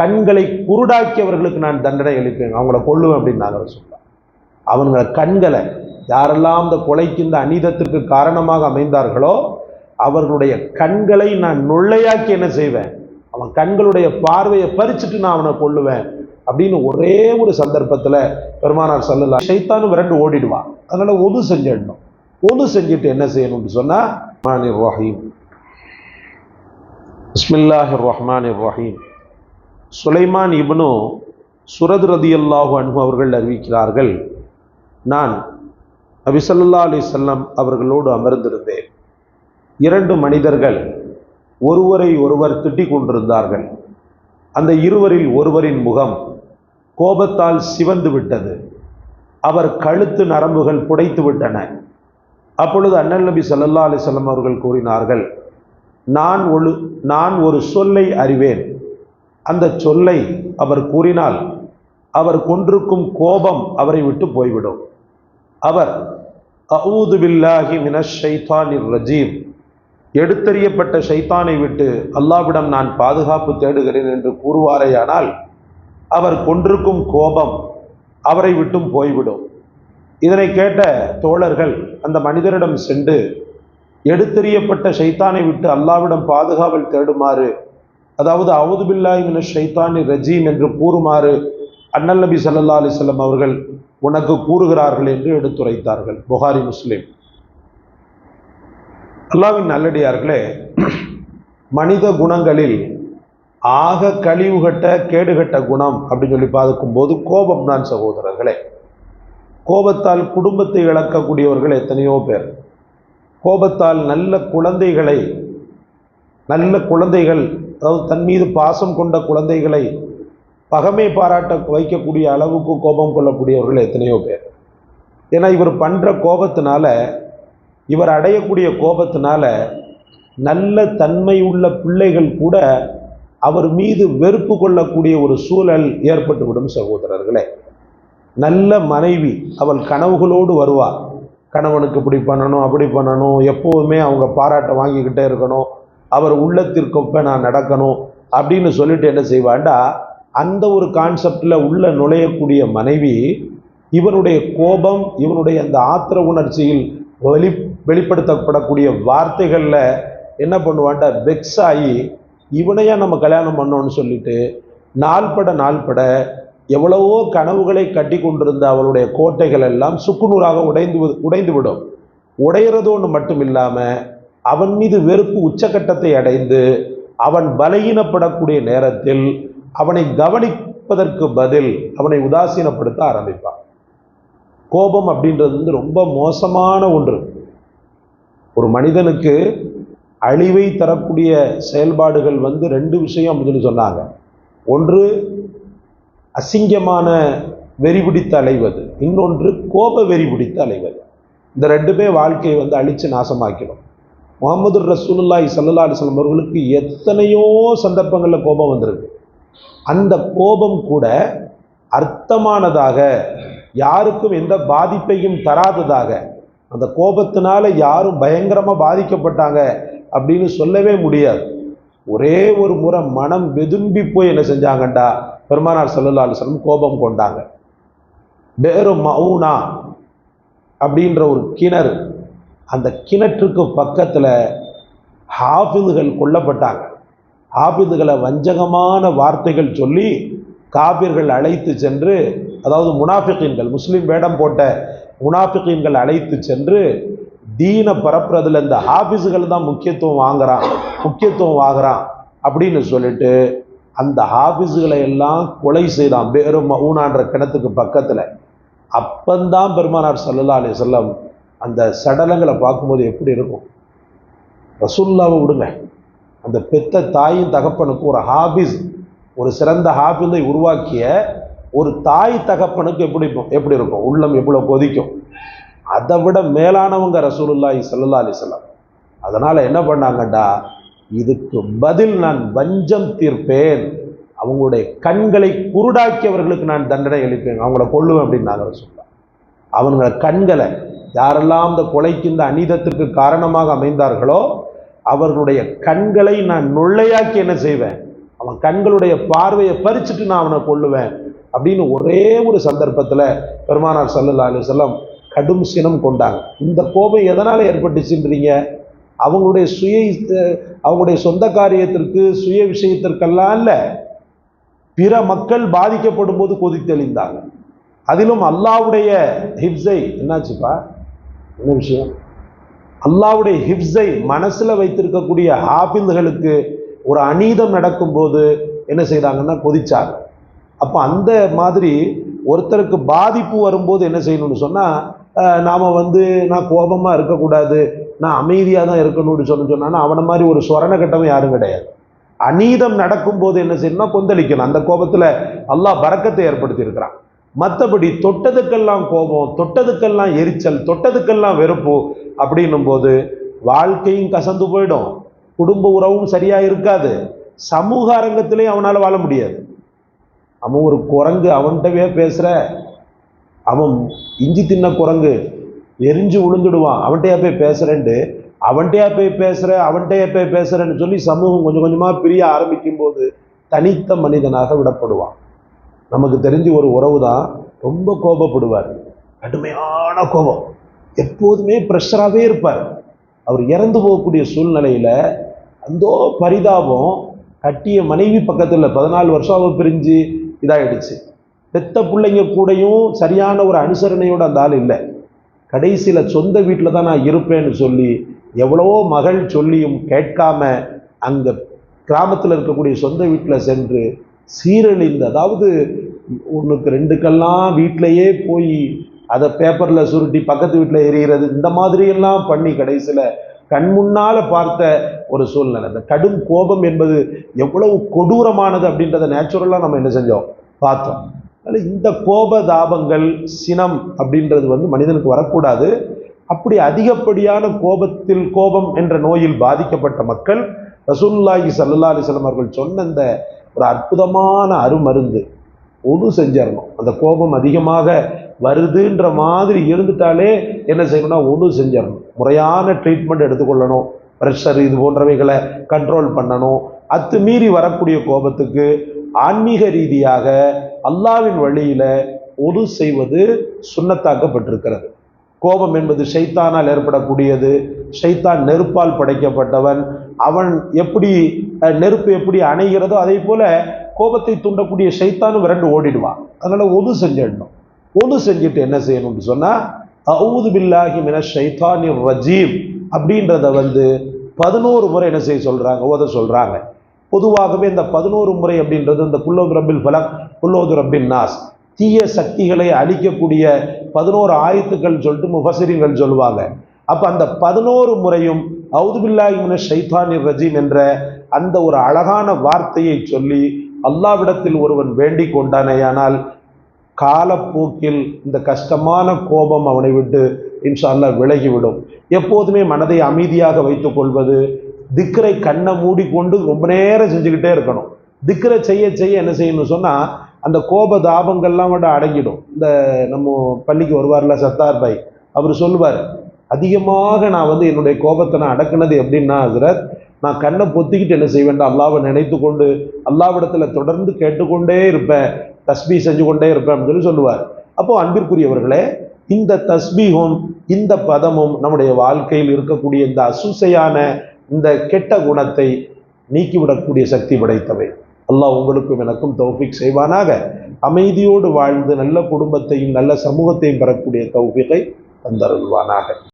கண்களை குருடாக்கியவர்களுக்கு நான் தண்டனை அளிப்பேன். அவங்கள கொள்ளுவேன் அப்படின்னு நாங்கள் சொல்றோம் அவங்கள கண்களை யாரெல்லாம் இந்த கொலைக்கு இந்த அநீதத்திற்கு காரணமாக அமைந்தார்களோ அவர்களுடைய கண்களை நான் நுள்ளையாக்கி என்ன செய்வேன்? அவன் கண்களுடைய பார்வையை பறிச்சுட்டு நான் அவனை கொள்ளுவேன் அப்படின்னு ஒரே ஒரு சந்தர்ப்பத்தில் பெருமானார் சொல்லலாம் சைத்தானும் விரண்டு ஓடிடுவான். அதனால் ஒது செஞ்சிடணும். ஒது செஞ்சுட்டு என்ன செய்யணும்னு சொன்னால் ரஹீம். பிஸ்மில்லாஹிர் ரஹ்மான் ரஹீம். சுலைமான் இப்னு சுரத் ரதியல்லாஹு அன்ஹு அவர்கள் அறிவிக்கிறார்கள் நான் நபி அலி செல்லம் அவர்களோடு அமர்ந்திருந்தேன். இரண்டு மனிதர்கள் ஒருவரை ஒருவர் திட்டிக் கொண்டிருந்தார்கள். அந்த இருவரில் ஒருவரின் முகம் கோபத்தால் சிவந்து விட்டது. அவர் கழுத்து நரம்புகள் புடைத்து விட்டன. அப்பொழுது அண்ணல் நபி ஸல்லல்லாஹு அலிசல்லம் அவர்கள் கூறினார்கள் நான் ஒழு நான் ஒரு சொல்லை அறிவேன். அந்த சொல்லை அவர் கூறினால் அவர் கொன்றுக்கும் கோபம் அவரை விட்டு போய்விடும். அவர் அவுது பில்லாஹி மினஷ் ரஜீம். எடுத்தறியப்பட்ட ஷைத்தானை விட்டு அல்லாவிடம் நான் பாதுகாப்பு தேடுகிறேன் என்று கூறுவாரேயானால் அவர் கொன்றுக்கும் கோபம் அவரை விட்டும் போய்விடும். இதனை கேட்ட தோழர்கள் அந்த மனிதரிடம் சென்று எடுத்தெறியப்பட்ட ஷைத்தானை விட்டு அல்லாவிடம் பாதுகாவல் தேடுமாறு அதாவது அவுது பில்லாஹி ஷைத்தானி ரஜீம் என்று கூறுமாறு அண்ணல் நபி சல்லா அலிசல்லம் அவர்கள் உனக்கு கூறுகிறார்கள் என்று எடுத்துரைத்தார்கள். புகாரி முஸ்லீம். அல்லாவின் நல்லடியார்களே மனித குணங்களில் ஆக கழிவுகட்ட கேடுகட்ட குணம் அப்படின்னு சொல்லி பார்க்கும்போது கோபம் தான் சகோதரர்களே. கோபத்தால் குடும்பத்தை இழக்கக்கூடியவர்கள் எத்தனையோ பேர். கோபத்தால் நல்ல குழந்தைகளை நல்ல குழந்தைகள் அதாவது தன் மீது பாசம் கொண்ட குழந்தைகளை பகமை பாராட்ட வைக்கக்கூடிய அளவுக்கு கோபம் கொள்ளக்கூடியவர்கள் எத்தனையோ பேர். ஏன்னா இவர் பண்ணுற கோபத்தினால இவர் அடையக்கூடிய கோபத்தினால நல்ல தன்மை உள்ள பிள்ளைகள் கூட அவர் மீது வெறுப்பு கொள்ளக்கூடிய ஒரு சூழல் ஏற்பட்டுவிடும் சகோதரர்களே. நல்ல மனைவி அவள் கனவுகளோடு வருவாள் கணவனுக்கு இப்படி பண்ணணும் அப்படி பண்ணணும் எப்போதுமே அவங்க பாராட்டை வாங்கிக்கிட்டே இருக்கணும். அவர் உள்ளத்திற்கொப்ப நான் நடக்கணும் அப்படின்னு சொல்லிட்டு என்ன செய்வாண்டா அந்த ஒரு கான்செப்டில் உள்ள நுழையக்கூடிய மனைவி இவனுடைய கோபம் இவனுடைய அந்த ஆத்திர உணர்ச்சியில் வெளி வெளிப்படுத்தப்படக்கூடிய வார்த்தைகளில் என்ன பண்ணுவான்டா வெக்ஸ் ஆகி இவனையா நம்ம கல்யாணம் பண்ணோன்னு சொல்லிட்டு நாள்பட நாள்பட எவ்வளவோ கனவுகளை கட்டி கொண்டிருந்த அவளுடைய கோட்டைகள் எல்லாம் சுக்குநூறாக உடைந்து உடைந்து விடும். உடையிறதோன்னு மட்டும் இல்லாமல் அவன் மீது வெறுப்பு உச்சக்கட்டத்தை அடைந்து அவன் பலகீனப்படக்கூடிய நேரத்தில் அவனை கவனிப்பதற்கு பதில் அவனை உதாசீனப்படுத்த ஆரம்பிப்பான். கோபம் அப்படின்றது வந்து ரொம்ப மோசமான ஒன்று. ஒரு மனிதனுக்கு அழிவை தரக்கூடிய செயல்பாடுகள் வந்து ரெண்டு விஷயம் அப்படின்னு சொன்னாங்க. ஒன்று அசிங்கமான வெறி பிடித்து அலைவது இன்னொன்று கோப வெறி பிடித்து அலைவது இந்த ரெண்டுமே வாழ்க்கையை வந்து அழித்து நாசமாக்கிடும். முகமது ரசூலுல்லாய் சல்லா அலிஸ்லாம் அவர்களுக்கு எத்தனையோ சந்தர்ப்பங்களில் கோபம் வந்திருக்கு. அந்த கோபம் கூட அர்த்தமானதாக யாருக்கும் எந்த பாதிப்பையும் தராததாக அந்த கோபத்தினால யாரும் பயங்கரமாக பாதிக்கப்பட்டாங்க அப்படின்னு சொல்லவே முடியாது. ஒரே ஒரு முறை மனம் வெதும்பி போய் என்ன செஞ்சாங்கண்டா? பெருமானார் சல்லா அலுவலம் கோபம் கொண்டாங்க. பேரு மவுனா அப்படின்ற ஒரு கிணறு அந்த கிணற்றுக்கு பக்கத்தில் ஹாஃபிதுகள் கொல்லப்பட்டாங்க. ஹாஃபிதுகளை வஞ்சகமான வார்த்தைகள் சொல்லி காபிர்கள் அழைத்து சென்று அதாவது முனாஃபிகீன்கள் முஸ்லீம் வேடம் போட்ட முனாஃபிகீன்கள் அழைத்து சென்று தீனை பரப்புறதுல இந்த ஹாஃபிஸுகள் தான் முக்கியத்துவம் வாங்குறான் முக்கியத்துவம் வாங்குறான் அப்படின்னு சொல்லிட்டு அந்த ஹாஃபிஸுகளை எல்லாம் கொலை செய்தான். பேரும் மவுனான்ற கிணத்துக்கு பக்கத்தில். அப்பந்தான் பெருமானார் ஸல்லல்லாஹு அலி வஸல்லம் அந்த சடலங்களை பார்க்கும்போது எப்படி இருக்கும்? ரசுல்லாவை விடுங்க. அந்த பெத்த தாயும் தகப்பனுக்கு ஒரு ஹாபிஸ் ஒரு சிறந்த ஹாபிஸை உருவாக்கிய ஒரு தாய் தகப்பனுக்கு எப்படி இருக்கும்? எப்படி இருக்கும்? உள்ளம் எவ்வளோ கொதிக்கும்? அதை விட மேலானவங்க ரசூலுல்லாஹி சல்லா அலைஹி அதனால் என்ன பண்ணாங்கடா இதுக்கு பதில் நான் வஞ்சம் தீர்ப்பேன். அவங்களுடைய கண்களை குருடாக்கியவர்களுக்கு நான் தண்டனை அளிப்பேன். அவங்கள கொள்ளுவேன் அப்படின்னு நாங்கள் சொல்லலாம் அவங்களோட கண்களை யாரெல்லாம் இந்த கொலைக்கு இந்த அநீதத்திற்கு காரணமாக அமைந்தார்களோ அவர்களுடைய கண்களை நான் நுள்ளையாக்கி என்ன செய்வேன்? அவன் கண்களுடைய பார்வையை பறிச்சுட்டு நான் அவனை கொள்ளுவேன் அப்படின்னு ஒரே ஒரு சந்தர்ப்பத்தில் பெருமானார் சல்லல்லா சொல்லம் கடும் சினம் கொண்டாங்க. இந்த கோபம் எதனால் ஏற்பட்டுச்சுன்றீங்க? அவங்களுடைய சுய அவங்களுடைய சொந்த காரியத்திற்கு சுய விஷயத்திற்கெல்லாம் இல்லை. பிற மக்கள் பாதிக்கப்படும் போது கொதித்தெளிந்தாங்க அதிலும் அல்லாவுடைய ஹிப்ஸை என்னாச்சுப்பா? என்ன விஷயம்? அல்லாவுடைய ஹிப்ஸை மனசில் வைத்திருக்கக்கூடிய ஹாபில்களுக்கு ஒரு அநீதம் நடக்கும்போது என்ன செய்தாங்கன்னா கொதிச்சாங்க. அப்போ அந்த மாதிரி ஒருத்தருக்கு பாதிப்பு வரும்போது என்ன செய்யணும்னு சொன்னால் நாம் வந்து நான் கோபமாக இருக்கக்கூடாது நான் அமைதியாக தான் இருக்கணும்னு சொன்ன சொன்னான்னா அவனை மாதிரி ஒரு சொரண கட்டமே யாரும் கிடையாது. அநீதம் நடக்கும்போது என்ன செய்யணும்னா கொந்தளிக்கணும். அந்த கோபத்தில் அல்லாஹ் பறக்கத்தை ஏற்படுத்தியிருக்கிறான். மற்றபடி தொட்டதுக்கெல்லாம் கோபம் தொட்டதுக்கெல்லாம் எரிச்சல் தொட்டதுக்கெல்லாம் வெறுப்பு அப்படின்னும் போது வாழ்க்கையும் கசந்து போயிடும். குடும்ப உறவும் சரியாக இருக்காது. சமூக அரங்கத்திலையும் அவனால் வாழ முடியாது. அவன் ஒரு குரங்கு அவன்கிட்டவே பேசுகிற அவன் இஞ்சி தின்ன குரங்கு எரிஞ்சு விழுந்துடுவான் அவன்கிட்டயா போய் பேசுகிறேன்ட்டு அவன்கிட்டயா போய் பேசுகிற அவன்கிட்டயா போய் பேசுகிறேன்னு சொல்லி சமூகம் கொஞ்சம் கொஞ்சமாக பிரிய ஆரம்பிக்கும் போது தனித்த மனிதனாக விடப்படுவான். நமக்கு தெரிஞ்ச ஒரு உறவு தான் ரொம்ப கோபப்படுவார். கடுமையான கோபம். எப்போதுமே ப்ரெஷராகவே இருப்பார். அவர் இறந்து போகக்கூடிய சூழ்நிலையில் அந்த பரிதாபம் கட்டிய மனைவி பக்கத்தில் பதினாலு வருஷம் அவள் பிரிஞ்சு இதாகிடுச்சு பெத்த பிள்ளைங்க கூடயும் சரியான ஒரு அனுசரணையோட அந்த ஆள் இல்லை. கடைசியில் சொந்த வீட்டில் தான் நான் இருப்பேன்னு சொல்லி எவ்வளவோ மகள் சொல்லியும் கேட்காம அங்கே கிராமத்தில் இருக்கக்கூடிய சொந்த வீட்டில் சென்று சீரழிந்து அதாவது ஒன்றுக்கு ரெண்டுக்கெல்லாம் வீட்டிலையே போய் அதை பேப்பரில் சுருட்டி பக்கத்து வீட்டில் எரிகிறது இந்த மாதிரியெல்லாம் பண்ணி கடைசியில் கண் முன்னால் பார்த்த ஒரு சூழ்நிலை. இந்த கடும் கோபம் என்பது எவ்வளவு கொடூரமானது அப்படின்றத நேச்சுரலாக நம்ம என்ன செஞ்சோம்? பார்த்தோம். அதனால் இந்த கோப தாபங்கள் சினம் அப்படின்றது வந்து மனிதனுக்கு வரக்கூடாது. அப்படி அதிகப்படியான கோபத்தில் கோபம் என்ற நோயில் பாதிக்கப்பட்ட மக்கள் ரசூல்லாஹி சல்லா அலிஸ்லம் அவர்கள் சொன்ன இந்த ஒரு அற்புதமான அருமருந்து ஒன்று செஞ்சிடணும். அந்த கோபம் அதிகமாக வருதுன்ற மாதிரி இருந்துட்டாலே என்ன செய்யணும்னா ஒன்று செஞ்சிடணும். முறையான ட்ரீட்மெண்ட் எடுத்துக்கொள்ளணும். ப்ரெஷர் இது போன்றவைகளை கண்ட்ரோல் பண்ணணும். அத்துமீறி வரக்கூடிய கோபத்துக்கு ஆன்மீக ரீதியாக அல்லாவின் வழியில் ஒது செய்வது சுண்ணத்தாக்கப்பட்டிருக்கிறது. கோபம் என்பது ஷைத்தானால் ஏற்படக்கூடியது. ஷைத்தான் நெருப்பால் படைக்கப்பட்டவன். அவன் எப்படி நெருப்பு எப்படி அணைகிறதோ அதே போல கோபத்தை தூண்டக்கூடிய ஷைத்தானும் விரண்டு ஓடிடுவான். அதனால் ஒது செஞ்சிடணும். ஒது செஞ்சுட்டு என்ன செய்யணும்னு சொன்னால் அவுது பில்லாஹி மின ஷைத்தானி ரஜீம் அப்படின்றத வந்து பதினோரு முறை என்ன செய்ய சொல்கிறாங்க ஓத சொல்கிறாங்க பொதுவாகவே இந்த பதினோரு முறை அப்படின்றது இந்த குல்லோது ரப்பில் ஃபலக் குல்லோது ரப்பின் நாஸ். தீய சக்திகளை அழிக்கக்கூடிய பதினோரு ஆயத்துக்கள் சொல்லிட்டு முஃபசிரிகள் சொல்லுவாங்க. அப்போ அந்த பதினோரு முறையும் அவுதுபில்லாஹிமின ஷைத்தானி ரஜீம் என்ற அந்த ஒரு அழகான வார்த்தையை சொல்லி அல்லாவிடத்தில் ஒருவன் வேண்டி கொண்டானேயானால் காலப்போக்கில் இந்த கஷ்டமான கோபம் அவனை விட்டு இன்ஷா அல்லா விலகிவிடும். எப்போதுமே மனதை அமைதியாக வைத்துக் கொள்வது திக்கரை கண்ணை மூடிக்கொண்டு ரொம்ப நேரம் செஞ்சுக்கிட்டே இருக்கணும். திக்கரை செய்ய செய்ய என்ன செய்யணும்னு சொன்னால் அந்த கோப தாபங்கள்லாம் விட அடங்கிடும். இந்த நம்ம பள்ளிக்கு வருவார்ல சத்தார் பாய் அவர் சொல்லுவார் அதிகமாக நான் வந்து என்னுடைய கோபத்தை நான் அடக்குனது எப்படின்னா ஹசரத் நான் கண்ணை பொத்திக்கிட்டு என்ன செய்வேன் அல்லாவை நினைத்து கொண்டு அல்லாவிடத்தில் தொடர்ந்து கேட்டுக்கொண்டே இருப்பேன். தஸ்பீ செஞ்சு கொண்டே இருப்பேன் அப்படின்னு சொல்லி சொல்லுவார். அப்போது அன்பிற்குரியவர்களே இந்த தஸ்பீகும் இந்த பதமும் நம்முடைய வாழ்க்கையில் இருக்கக்கூடிய இந்த அசுசையான இந்த கெட்ட குணத்தை நீக்கிவிடக்கூடிய சக்தி படைத்தவை. அல்லாஹ் உங்களுக்கும் எனக்கும் தௌஃபிக் செய்வானாக. அமைதியோடு வாழ்ந்து நல்ல குடும்பத்தையும் நல்ல சமூகத்தையும் பெறக்கூடிய தௌஃபிகை தந்தருள்வானாக.